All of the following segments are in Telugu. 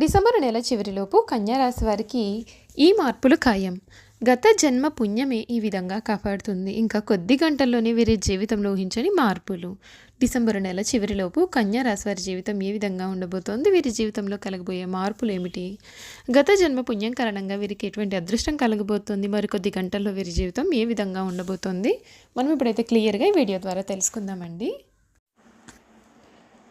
డిసెంబర్ నెల చివరిలోపు కన్యారాశి వారికి ఈ మార్పులు ఖాయం. గత జన్మ పుణ్యమే ఈ విధంగా కాపాడుతుంది. ఇంకా కొద్ది గంటల్లోనే వీరి జీవితంలో ఊహించని మార్పులు. డిసెంబర్ నెల చివరిలోపు కన్యారాశి వారి జీవితం ఏ విధంగా ఉండబోతోంది? వీరి జీవితంలో కలగబోయే మార్పులు ఏమిటి? గత జన్మ పుణ్యం కారణంగా వీరికి ఎటువంటి అదృష్టం కలగబోతోంది? మరికొద్ది గంటల్లో వీరి జీవితం ఏ విధంగా ఉండబోతోంది? మనం ఇప్పుడైతే క్లియర్గా ఈ వీడియో ద్వారా తెలుసుకుందామండి.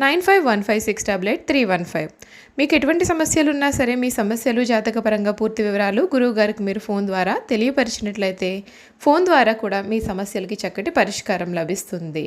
nine five one five six double eight three one five. మీకు ఎటువంటి సమస్యలు ఉన్నా సరే మీ సమస్యలు జాతకపరంగా పూర్తి వివరాలు గురువు గారికి మీరు ఫోన్ ద్వారా తెలియపరిచినట్లయితే ఫోన్ ద్వారా కూడా మీ సమస్యలకి చక్కటి పరిష్కారం లభిస్తుంది.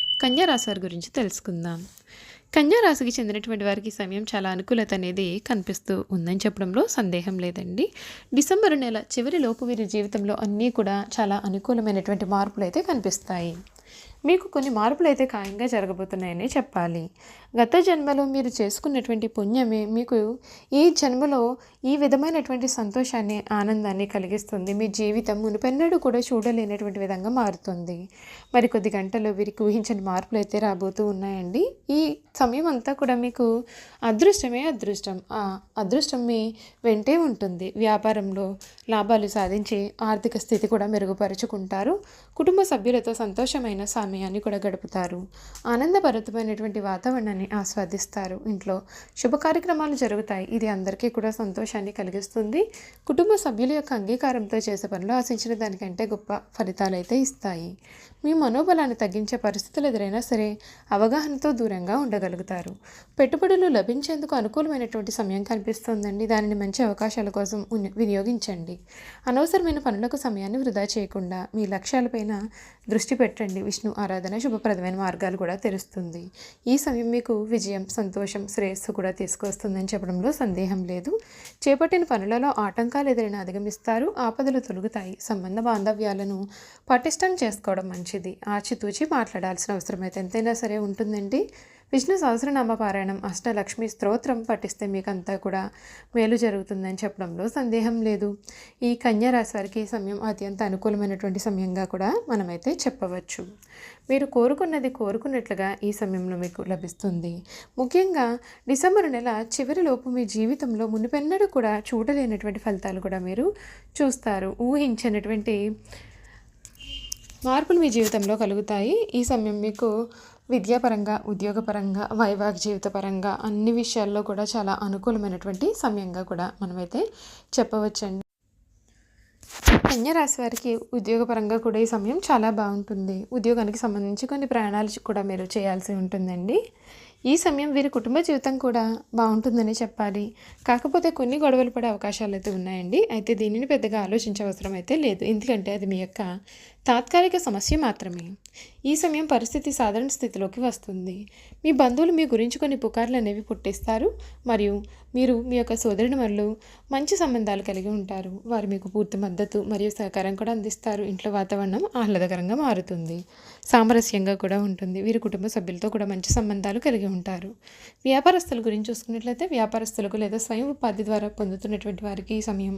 కన్యారాశి వారి గురించి తెలుసుకుందాం. కన్యారాశికి చెందినటువంటి వారికి సమయం చాలా అనుకూలత అనేది కనిపిస్తూ ఉందని చెప్పడంలో సందేహం లేదండి. డిసెంబర్ నెల చివరి లోపు వీరి జీవితంలో అన్నీ కూడా చాలా అనుకూలమైనటువంటి మార్పులు అయితే కనిపిస్తాయి. మీకు కొన్ని మార్పులు అయితే ఖాయంగా జరగబోతున్నాయని చెప్పాలి. గత జన్మలో మీరు చేసుకున్నటువంటి పుణ్యమే మీకు ఈ జన్మలో ఈ విధమైనటువంటి సంతోషాన్ని ఆనందాన్ని కలిగిస్తుంది. మీ జీవితం మునిపెన్నడు కూడా చూడలేనటువంటి విధంగా మారుతుంది. మరి కొద్ది గంటల్లో వీరికి ఊహించని మార్పులు అయితే రాబోతూ ఉన్నాయండి. ఈ సమయం అంతా కూడా మీకు అదృష్టమే అదృష్టం. ఆ అదృష్టం మీ వెంటే ఉంటుంది. వ్యాపారంలో లాభాలు సాధించి ఆర్థిక స్థితి కూడా మెరుగుపరుచుకుంటారు. కుటుంబ సభ్యులతో సంతోషమైన సమయాన్ని కూడా గడుపుతారు. ఆనందభరితమైనటువంటి వాతావరణాన్ని ఆస్వాదిస్తారు. ఇంట్లో శుభ కార్యక్రమాలు జరుగుతాయి. ఇది అందరికీ కూడా సంతోషాన్ని కలిగిస్తుంది. కుటుంబ సభ్యుల యొక్క అంగీకారంతో చేసే పనులు ఆశించిన దానికంటే గొప్ప ఫలితాలు అయితే ఇస్తాయి. మీ మనోబలాన్ని తగ్గించే పరిస్థితులు ఎదురైనా సరే అవగాహనతో దూరంగా ఉండగలుగుతారు. పెట్టుబడులు లభించేందుకు అనుకూలమైనటువంటి సమయం కనిపిస్తుందండి దానిని మంచి అవకాశాల కోసం వినియోగించండి. అనవసరమైన పనులకు సమయాన్ని వృధా చేయకుండా మీ లక్ష్యాలపైన దృష్టి పెట్టండి. విష్ణు ఆరాధన శుభప్రదమైన మార్గాలు కూడా తెరుస్తుంది ఈ సమయం మీకు విజయం సంతోషం శ్రేయస్సు కూడా తీసుకొస్తుందని చెప్పడంలో సందేహం లేదు. చేపట్టిన పనులలో ఆటంకాలు ఎదురైనా అధిగమిస్తారు. ఆపదలు తొలుగుతాయి. సంబంధ బాంధవ్యాలను పటిష్టం చేసుకోవడం మంచిది. ఆచితూచి మాట్లాడాల్సిన అవసరం అయితే ఎంతైనా సరే ఉంటుందండి. విష్ణు సహస్రనామ పారాయణం అష్టలక్ష్మి స్తోత్రం పఠిస్తే మీకంతా కూడా మేలు జరుగుతుందని చెప్పడంలో సందేహం లేదు. ఈ కన్యా రాశి వారికి ఈ సమయం అత్యంత అనుకూలమైనటువంటి సమయంగా కూడా మనమైతే చెప్పవచ్చు. మీరు కోరుకున్నది కోరుకున్నట్లుగా ఈ సమయంలో మీకు లభిస్తుంది. ముఖ్యంగా డిసెంబర్ నెల చివరిలోపు మీ జీవితంలో మునిపెన్నడూ కూడా చూడలేనటువంటి ఫలితాలు కూడా మీరు చూస్తారు. ఊహించినటువంటి మార్పులు మీ జీవితంలో కలుగుతాయి. ఈ సమయం మీకు విద్యాపరంగా ఉద్యోగపరంగా వైవాహిక జీవితపరంగా అన్ని విషయాల్లో కూడా చాలా అనుకూలమైనటువంటి సమయంగా కూడా మనమైతే చెప్పవచ్చండి. కన్యరాశి వారికి ఉద్యోగపరంగా కూడా ఈ సమయం చాలా బాగుంటుంది. ఉద్యోగానికి సంబంధించి కొన్ని ప్రయాణాలు కూడా మీరు చేయాల్సి ఉంటుందండి. ఈ సమయం వీరి కుటుంబ జీవితం కూడా బాగుంటుందని చెప్పాలి. కాకపోతే కొన్ని గొడవలు పడే అవకాశాలు అయితే ఉన్నాయండి. అయితే దీనిని పెద్దగా ఆలోచించే అవసరం అయితే లేదు. ఎందుకంటే అది మీ యొక్క తాత్కాలిక సమస్య మాత్రమే. ఈ సమయం పరిస్థితి సాధారణ స్థితిలోకి వస్తుంది. మీ బంధువులు మీ గురించి కొన్ని పుకార్లు అనేవి పుట్టిస్తారు మరియు మీరు మీ యొక్క సోదరుని వల్ల మంచి సంబంధాలు కలిగి ఉంటారు. వారు మీకు పూర్తి మద్దతు మరియు సహకారం కూడా అందిస్తారు. ఇంట్లో వాతావరణం ఆహ్లాదకరంగా మారుతుంది. సామరస్యంగా కూడా ఉంటుంది. వీరి కుటుంబ సభ్యులతో కూడా మంచి సంబంధాలు కలిగి ఉంటారు. వ్యాపారస్తుల గురించి చూసుకున్నట్లయితే వ్యాపారస్తులకు లేదా స్వయం ఉపాధి ద్వారా పొందుతున్నటువంటి వారికి ఈ సమయం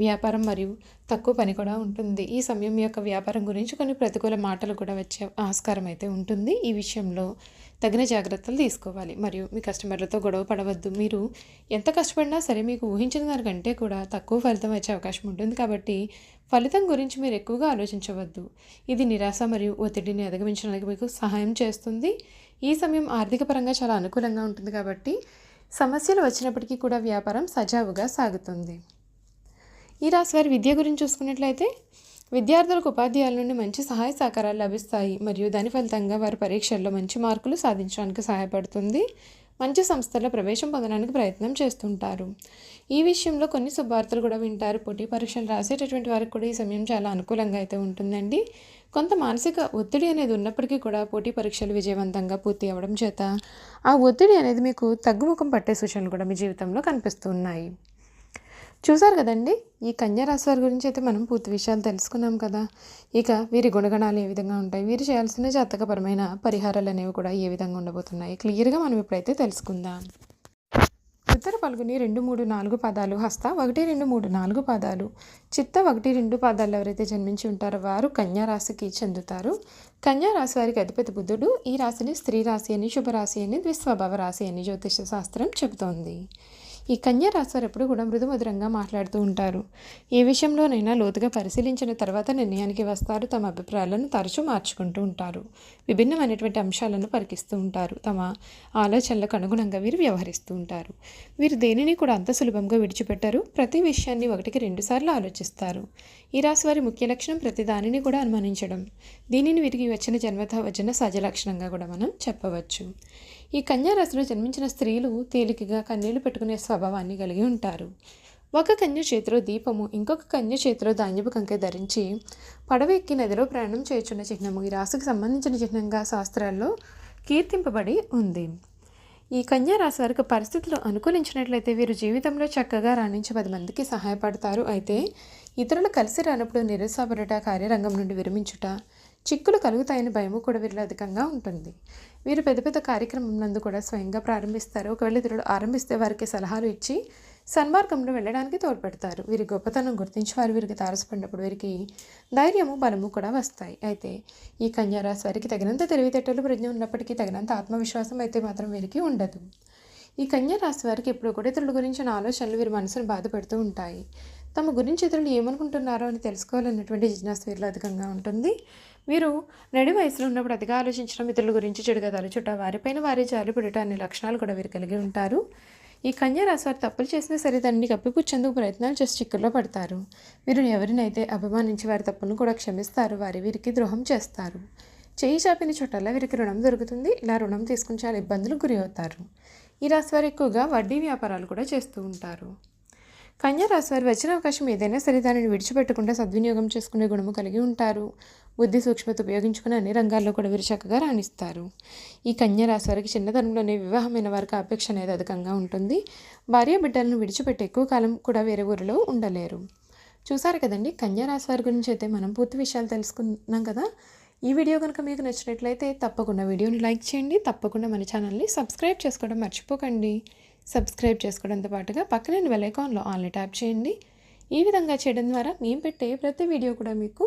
వ్యాపారం మరియు తక్కువ పని కూడా ఉంటుంది. ఈ సమయం యొక్క వ్యాపారం గురించి కొన్ని ప్రతికూల మాటలు కూడా వచ్చే ఆస్కారం అయితే ఉంటుంది. ఈ విషయంలో తగిన జాగ్రత్తలు తీసుకోవాలి. మరియు మీ కస్టమర్లతో గొడవ పడవద్దు. మీరు ఎంత కష్టపడినా సరే మీకు ఊహించిన దానికంటే కూడా తక్కువ ఫలితం వచ్చే అవకాశం ఉంటుంది. కాబట్టి ఫలితం గురించి మీరు ఎక్కువగా ఆలోచించవద్దు. ఇది నిరాశ మరియు ఒత్తిడిని అధిగమించడానికి మీకు సహాయం చేస్తుంది. ఈ సమయం ఆర్థిక పరంగా చాలా అనుకూలంగా ఉంటుంది. కాబట్టి సమస్యలు వచ్చినప్పటికీ కూడా వ్యాపారం సజావుగా సాగుతుంది. ఈ రాశి వారి విద్య గురించి చూసుకున్నట్లయితే విద్యార్థులకు ఉపాధ్యాయుల నుండి మంచి సహాయ సహకారాలు లభిస్తాయి. మరియు దాని ఫలితంగా వారి పరీక్షల్లో మంచి మార్కులు సాధించడానికి సహాయపడుతుంది. మంచి సంస్థల్లో ప్రవేశం పొందడానికి ప్రయత్నం చేస్తుంటారు. ఈ విషయంలో కొన్ని శుభార్తలు కూడా వింటారు. పోటీ పరీక్షలు రాసేటటువంటి వారికి కూడా ఈ సమయం చాలా అనుకూలంగా అయితే ఉంటుందండి. కొంత మానసిక ఒత్తిడి అనేది ఉన్నప్పటికీ కూడా పోటీ పరీక్షలు విజయవంతంగా పూర్తి అవ్వడం చేత ఆ ఒత్తిడి అనేది మీకు తగ్గుముఖం పట్టే సూచనలు కూడా మీ జీవితంలో కనిపిస్తున్నాయి చూసారు కదండి? ఈ కన్యా రాశి వారి గురించి అయితే మనం పూర్తి విషయాలు తెలుసుకున్నాం కదా. ఇక వీరి గుణగణాలు ఏ విధంగా ఉంటాయి? వీరు చేయాల్సిన జాతకపరమైన పరిహారాలు అనేవి కూడా ఏ విధంగా ఉండబోతున్నాయి? క్లియర్గా మనం ఇప్పుడైతే తెలుసుకుందాం. ఉత్తర పలుగుని రెండు మూడు నాలుగు పాదాలు హస్త ఒకటి రెండు మూడు నాలుగు పాదాలు చిత్త ఒకటి రెండు పాదాలు ఎవరైతే జన్మించి ఉంటారో వారు కన్యారాశికి చెందుతారు. కన్యా రాశి వారికి అధిపతి బుద్ధుడు ఈ రాశిని స్త్రీ రాశి అని శుభరాశి అని ద్విస్వభావ రాశి అని జ్యోతిష శాస్త్రం చెబుతోంది. ఈ కన్యా రాశివారు ఎప్పుడు కూడా మృదుమధురంగా మాట్లాడుతూ ఉంటారు. ఏ విషయంలోనైనా లోతుగా పరిశీలించిన తర్వాత నిర్ణయానికి వస్తారు. తమ అభిప్రాయాలను తరచూ మార్చుకుంటూ ఉంటారు. విభిన్నమైనటువంటి అంశాలను పరికిస్తూ ఉంటారు. తమ ఆలోచనలకు అనుగుణంగా వీరు వ్యవహరిస్తూ ఉంటారు. వీరు దేనిని కూడా అంత సులభంగా విడిచిపెట్టారు. ప్రతి విషయాన్ని ఒకటికి రెండుసార్లు ఆలోచిస్తారు. ఈ రాశి వారి ముఖ్య లక్షణం ప్రతి దానిని కూడా అనుమానించడం. దీనిని వీరికి వచ్చిన జన్మత వచ్చిన సహజ లక్షణంగా కూడా మనం చెప్పవచ్చు. ఈ కన్యారాశిలో జన్మించిన స్త్రీలు తేలికగా కన్నీళ్ళు పెట్టుకునే స్వభావాన్ని కలిగి ఉంటారు. ఒక కన్య చేతిలో దీపము ఇంకొక కన్య చేతిలో ధాన్యపు కంకె ధరించి పడవ ఎక్కి నదిలో ప్రయాణం చేయుచున్న చిహ్నము ఈ రాశికి సంబంధించిన చిహ్నంగా శాస్త్రాల్లో కీర్తింపబడి ఉంది. ఈ కన్యా రాశి వారికి పరిస్థితులు అనుకూలించినట్లయితే వీరు జీవితంలో చక్కగా రాణించి పది మందికి సహాయపడతారు. అయితే ఇతరులు కలిసి రానప్పుడు నిరుత్సాహపడట కార్యరంగం నుండి విరమించుట చిక్కులు కలుగుతాయని భయము కూడా వీరిలో అధికంగా ఉంటుంది. వీరు పెద్ద పెద్ద కార్యక్రమం నందు కూడా స్వయంగా ప్రారంభిస్తారు. ఒకవేళ ఇతరులు ఆరంభిస్తే వారికి సలహాలు ఇచ్చి సన్మార్గంలో వెళ్ళడానికి తోడ్పడతారు. వీరి గొప్పతనం గుర్తించి వారు వీరికి తారసపడినప్పుడు వీరికి ధైర్యము బలము కూడా వస్తాయి. అయితే ఈ కన్యారాశి వారికి తగినంత తెలివితేటలు ప్రజ్ఞ ఉన్నప్పటికీ తగినంత ఆత్మవిశ్వాసం అయితే మాత్రం వీరికి ఉండదు. ఈ కన్యారాశి వారికి ఎప్పుడు కూడా ఇతరుల గురించిన ఆలోచనలు వీరి మనసును బాధపెడుతూ ఉంటాయి. తమ గురించి ఇతరులు ఏమనుకుంటున్నారో అని తెలుసుకోవాలన్నటువంటి జిజ్ఞాస వీరిలో అధికంగా ఉంటుంది. వీరు నడి వయసులో ఉన్నప్పుడు అతిగా ఆలోచించడం ఇతరుల గురించి చెడుగా తరచుట వారిపైన వారి జాలిపడుట అనే లక్షణాలు కూడా వీరు కలిగి ఉంటారు. ఈ కన్యా రాశి వారు తప్పులు చేసినా సరే దాన్ని కప్పిపుచ్చేందుకు ప్రయత్నాలు చేసి చిక్కుల్లో పడతారు. వీరు ఎవరినైతే అభిమానించి వారి తప్పులను కూడా క్షమిస్తారు వారి వీరికి ద్రోహం చేస్తారు. చేయి చాపిన చోటల్లా వీరికి రుణం దొరుకుతుంది. ఇలా రుణం తీసుకుని చాలా ఇబ్బందులకు గురి అవుతారు. ఈ రాశి వారు ఎక్కువగా వడ్డీ వ్యాపారాలు కూడా చేస్తూ ఉంటారు. కన్యా రాశి వారు వచ్చిన అవకాశం ఏదైనా సరే దానిని విడిచిపెట్టకుండా సద్వినియోగం చేసుకునే గుణము కలిగి ఉంటారు. బుద్ధి సూక్ష్మత ఉపయోగించుకుని అన్ని రంగాల్లో కూడా వీరు చక్కగా రాణిస్తారు. ఈ కన్యా రాశి వారికి చిన్నతనంలోనే వివాహమైన వారికి అపేక్ష అనేది అధికంగా ఉంటుంది. భార్య బిడ్డలను విడిచిపెట్టి ఎక్కువ కాలం కూడా వేరే ఊరిలో ఉండలేరు. చూసారు కదండి కన్యా రాశి వారి గురించి అయితే మనం పూర్తి విషయాలు తెలుసుకున్నాం కదా. ఈ వీడియో కనుక మీకు నచ్చినట్లయితే తప్పకుండా వీడియోని లైక్ చేయండి. తప్పకుండా మన ఛానల్ని సబ్స్క్రైబ్ చేసుకోవడం మర్చిపోకండి. సబ్స్క్రైబ్ చేసుకోవడంతో పాటుగా పక్కన బెల్ ఐకాన్లో ఆన్లైన్ ట్యాప్ చేయండి. ఈ విధంగా చేయడం ద్వారా మేము పెట్టే ప్రతి వీడియో కూడా మీకు